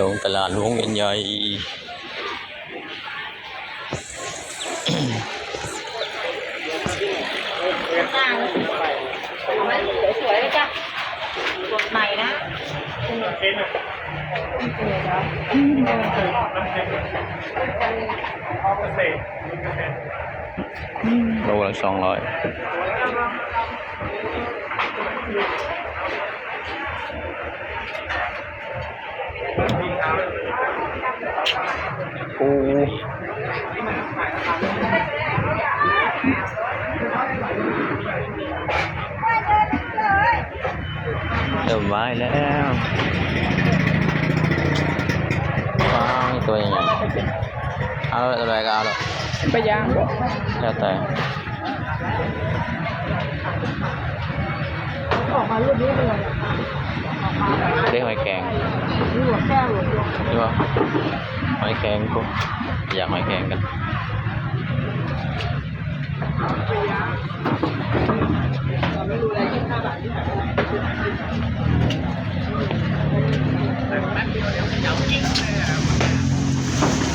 ลงตลาดหลวงเวียนใหญ่สวยๆเลยจ้ะสดใหม่นะโลละสองร้อย ปูเริ่มไว้แล้วว้าวตัวใหญ่ๆเอาเลยอะไรก็เอาเลยไปย่างแล้วแต่ออกมารูปนี้เลยเรียกหอยแกง ใช่ป่าหอยแครงก็อยากไม่แครงกันแป๊บเดียวเดี๋ยวเดี๋ยวกิ้งเลยอะ